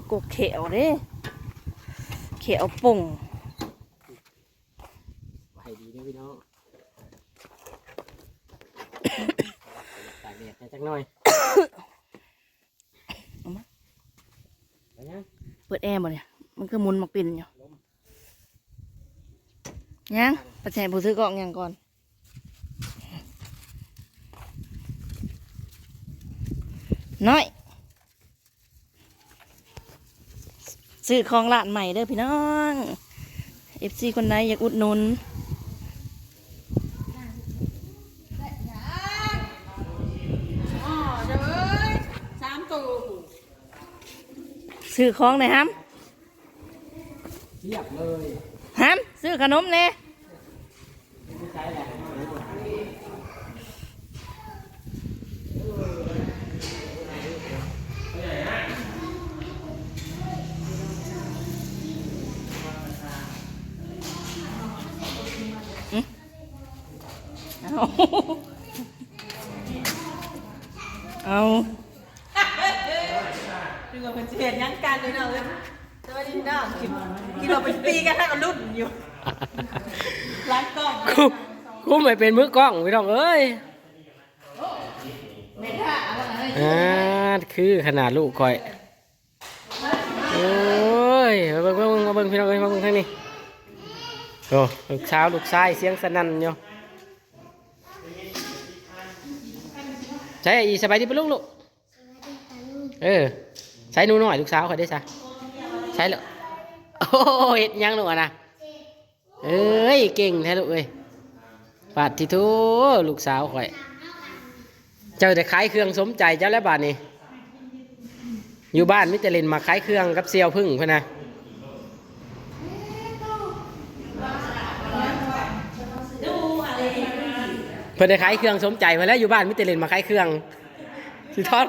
บกกเขียวเด้เขียวป่งไหวดีเด้อพี่น้องตากแดดให้จักหน่อยไปยังเปิดแอร์บ่เนี่ย มันก็หมุนมาปินอยู่ยังประแจผู้ซื้อกล่องยังก่อนน้อย ซื้อของร้านใหม่เด้อพี่น้องเอฟซีคนไหนอยากอุดหนุนอ๋อเด้อเอ้ยสามตัวซื้อของหน่อยฮัมเทียบเลยฮัมซื้อขนมเนี่ย ไม่ใช่แหละ เอาเอาดูว่าเป็นเศษยังกันเลยเนาะเอ้ยสวัสดีพี่น้องคิดคิดเราเป็นปีกันให้กับรุ่นอยู่ร้านกล้องกูกูไม่เป็นมือกล้องพี่น้องเอ้ยเมท่าอะไรนะอ่าคือขนาดลูกคอยโอ้ยมาเบิ่งมาเบิ่งมาเบิ่งพี่น้องเอ้ยมาเบิ่งทางนี้โอ้ลูกเช้าวลูกชายเสียงสนั่นอยู่ ใช่อีสบายดีปะลูกลูกเออใช้นูหน่อยลูกสาวคอยได้ซะใช้เลยโอ้เห็ดยังลูกนะเอ้ยเก่งแท้ลูกเอ้ยปาดที่ทูลูกสาวคอย เจ้าจะขายเครื่องสมใจเจ้าแล้วบาทนี้อยู่บ้านมิเตรเลนมาขายเครื่องกับเซียวพึ่งเพื่อนนะ เพื่อนได้ขายเครื่องสมใจมาแล้วอยู่บ้านมิตเลนมาขายเครื่องสิทอด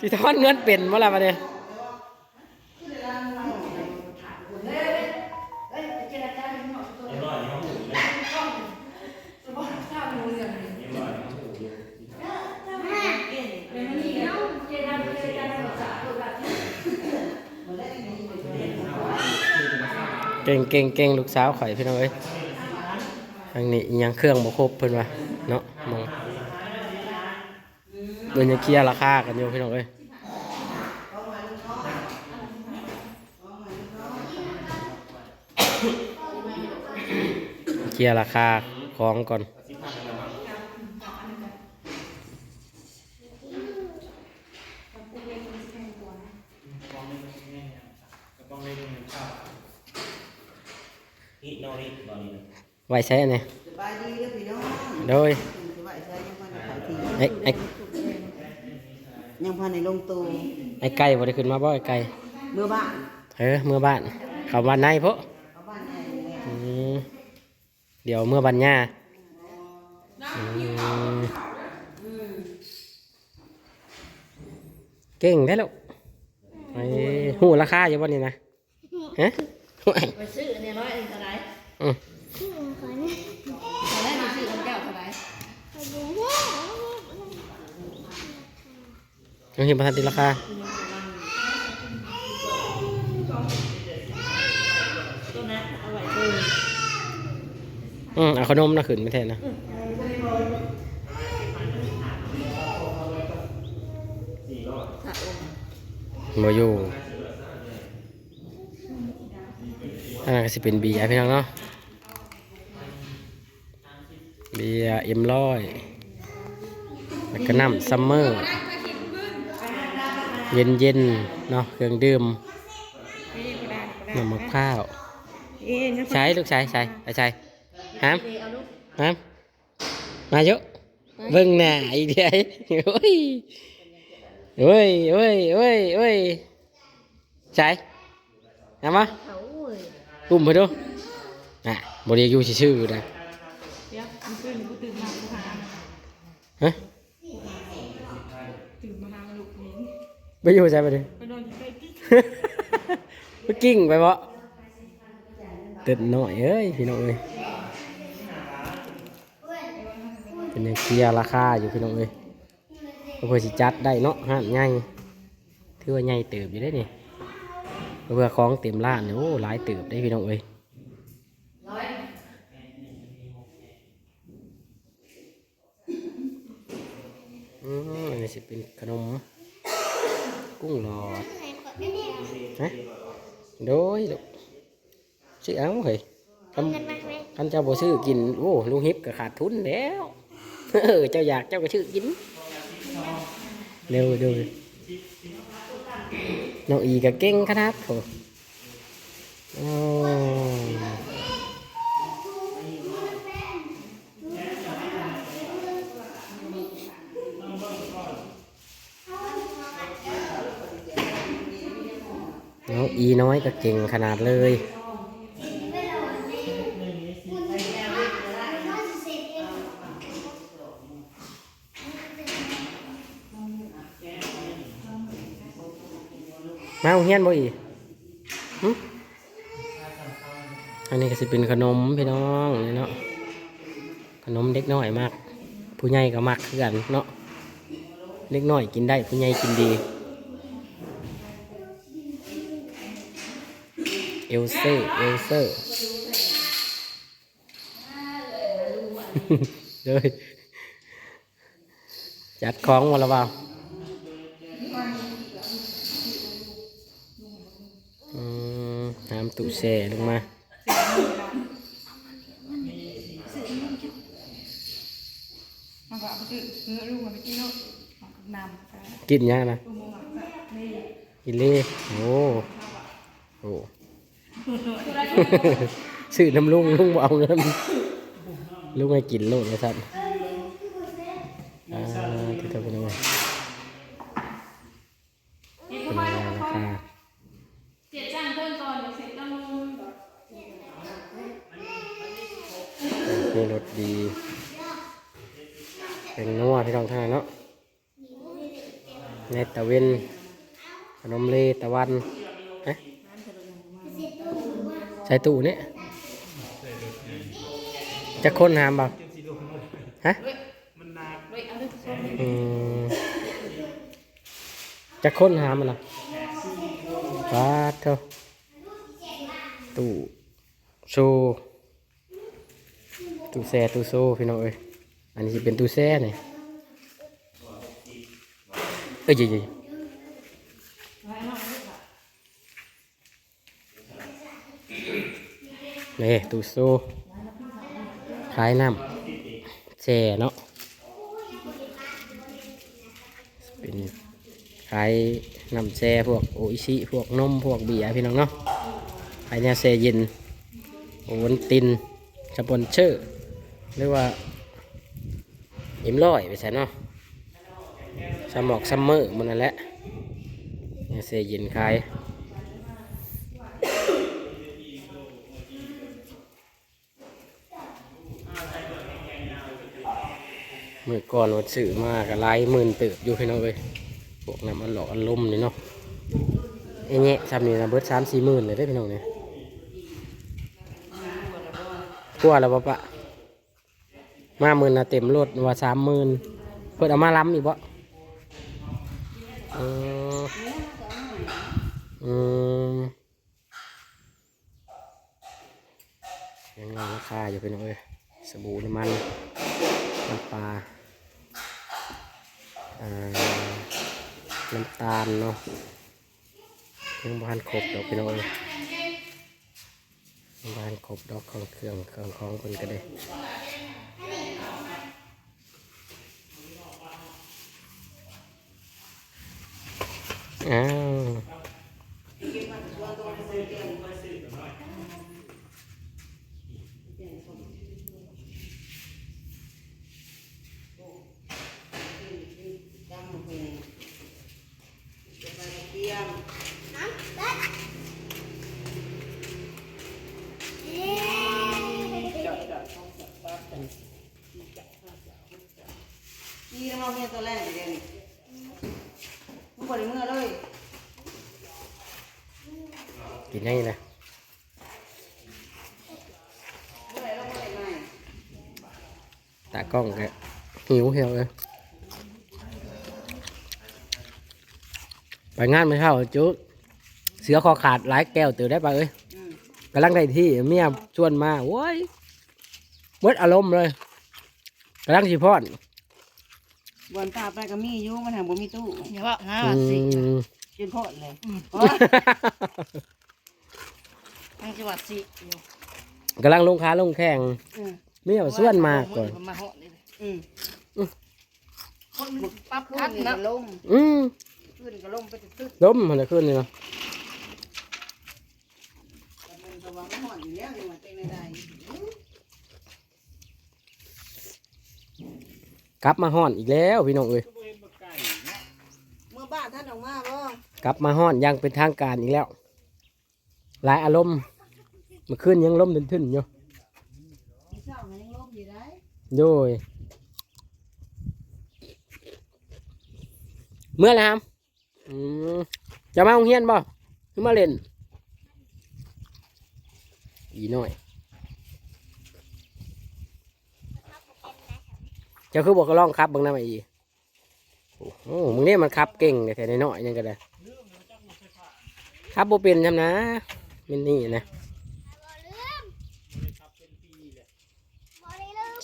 สิทอดเงินเป็นเมื่อไรมาเนี่ยเก่งเก่งเก่งลูกสาวข่อยพี่น้องเอ้ยทางนี้ยังเครื่องบ่ครบเพิ่นว่า เนาะมองเดินยังเคลียร์ราคากันอยู่พี่น้องเอ้ยเคลียร์ราคาของก่อนนี่นอนนี่นอนนี่นะไว้ใช้อันนี้ โดยสบายใจยังพันในขายทีไอ้ไอ้ยังพันในลงตูไอ้ไก่บ่ได้ขึ้นมาบ่ไอ้ไก่เมื่อบ้านเออเมื่อบ้าน เข้าบ้านในพวกเอาบ้านใหญ่เลยอืมเดี๋ยวเมื่อบันย่าอืมเก่งได้แล้วไอ้หูราคาอยู่บ่นี่นะฮะห่วยไปซื้อเนี่ยร้อยเท่าไหร่ อืม เท่าไหร่ไปซื้อของแก้วเท่าไหร่ ยังเห็นประธานติราคาตัวนะเอาไว้ซื้ออืมเอาขนมนะขึ้นไม่แทนนะมาอยู่อันนั้นก็สิเป็นเบียร์พี่น้องเนาะเบียร์เอ็มร้อยแล้วก็น้ำซัมเมอร์ เย็นเย็นๆเนาะเครื่องดื่มน้ำมะพร้าวใช้ลูกใช้ใช้ใช้ใช้ฮามเอาลูกฮามมาเยอะเบิ่งหน้าอีกเดียวโอ้ยโอ้ยโอ้ยโอ้ยโอ้ยใช้เอามาเขาเว้ยอุ้มไปดูอะบริยูชื่อๆนะเดี๋ยวมันขึ้นกูตื่นมากูหาฮะ ตื่นมาหาลูกนี้ ไปอยู่ใช่ไปดิไปนอนอยู่ใกล้กิ๊กไปกิ้งไปบ่เต็ดหน่อยเอ้ยพี่น้องเอ้ยเป็นยังเคลียร์ราคาอยู่พี่น้องเอ้ยเพื่อสิจัดได้เนาะห้านใหญ่ถือว่าใหญ่เติบอยู่ได้นี่เพื่อของเต็มร้านเนี่ยโอ้หลายเติบได้พี่น้องเอ้ยอืมอันนี้สิเป็นขนม กุ้งหลอดฮะโดยลูกซื้อเอาเฮ้ยคำคำเจ้าบ่ซื้อกินโอ้ลุงฮิปก็ขาดทุนแล้วเออเจ้าอยากเจ้าก็ซื้อกินเร็วดูน้องอีก็เก่งขนาดโถโอ้ อีน้อยก็เก่งขนาดเลยมาโรงเรียนบ่อีอันนี้ก็สิเป็นขนมพี่น้องเนาะ ขนมเด็กน้อยมาก ผู้ใหญ่ก็มักคือกันเนาะ เด็กน้อยกินได้ผู้ใหญ่กินดี อลเซ่เอลเซ่เลยจัดของมาแล้วเปล่าอืมน้ำตู้แช่ลงมามันก็เอาไปคือเนื้อลูกมันไปกินโน่นนำไปกินยังนะอุโมงค์หลังจากนี่กินเล่โอ้โห ซื้อน้ำลุงลุงเอาเงินลุงให้กินโลดเลยสัตว์อ่าที่ทำเป็นยังไงเป็นยังไงราคาเสียจ้างเพิ่นก่อนเดี๋ยวเสร็จต้องมีรสดีเป็นนัวพี่น้องทานเนาะในตะเวนขนมเลตะวัน ใส่ตู้นี่จะค้นหามเปล่ฮะจะค้นหามันหรอฟาดเถอะตู้โชว์ตู้แช่ตู้โซ่พี่น้องเอ้ยอันนี้จะเป็นตู้แช่เนี่ยเอ้ยเย นี่ตู้โซ่ขายน้ำแช่เนาะเป็นขายน้ำแช่พวกโออิชิพวกนมพวกเบียร์พี่น้องเนาะขายเนี่ยแช่เย็นโอวันตินสปอนเชอร์เรียกว่าอิ่มร้อยไปใช่เนาะสมอกซัมเมอร์มันนั่นแหละเนี่ยเสียเย็นขาย มือก่อนวัดสื่อมากหลายหมื่นตึกอยู่พี่น้องเลยพวกน้ำมันหลอกอันลมนี่เนาะไอ้เนี่ยซ้ำนี่นะเบิร์ดสามสี่หมื่นเลยได้พี่น้องเนี่ยกลัวแล้วปะปะมาหมื่นนะเต็มรถว่าสามหมื่นเพิ่นเอามาล้ำอีกบ่เอออืมยังไงราคาอยู่เป็นเอ้ยสบู่น้ำมันน้ำปลา น้ำตาลเนาะยังบ้านครบดอกพี่น้องบ้านครบดอกของเครื่องเครื่องของคนก็ได้อ้าว นี่ต้องเอาเมียตัวแรกเดี๋ยนี้มึงปวดเมื่อเลยกินให้นะแต่ตากล้องแก็หิวเหี่ยวเลยไปงานไม่เท่าจุเสือคอขาดหลายแก้วตื่นได้ปะเอ้ยกำลังได้ที่เมียชวนมาโว้ยเบิดอารมณ์เลยกำลังสีพอด บวนตาไปก็มีอยู่มันหาบ่มีตู้อย่าว่าห้าอืสิมกินโพดเลยทั้งจังหวัดสิอยู่กำลังลงค้าลงแข่งอืมเมียชวนมาก่อนมาเหาะนี่เลยอืมคนมันปั๊บขึ้คันดนี่นะก็ลมอืมขึ้นก็ลมไปตึ๊ดล้มมันจะขึ้นนี่เนาะๆแต่มันก็ว่ามันห่อนอยู่แล้วนี่มันเป็นได้ กลับมาห้อนอีกแล้วพี่น้องเอ้ยเมื่อบ้านท่านออกมาบ่กลับมาห้อนอยังเป็นทางการอีกแล้ว หลายอารมณ์เมื่อคืนยังล้มทึนๆอยู่มีเช้ามันยังลมอยู่ได้โดยเมื่อไรครับอืมจะมาโรงเรียนบ่หรือมาเล่นอีหน่อย จ้าคือบอกก็ล่องครับบางน้ำไอ้อีโอ้โหมึงเนี่ยมันขับเก่งแต่แต่น้อยยังก็ได้ขับโบเป็นทำนะมันนี่นะ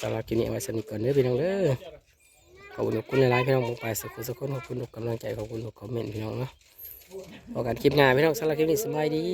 สำหรับคลิปนี้ไว้สนิทก่อนเด้อพี่น้องเด้อขอบคุณขอบคุณหลายๆพี่น้องผมไปสักคนสักคนขอบคุณทุกกำลังใจขอบคุณทุกคอมเมนต์พี่น้องเนาะพอกันคลิปหน้าพี่น้องสำหรับคลิปนี้สบายดี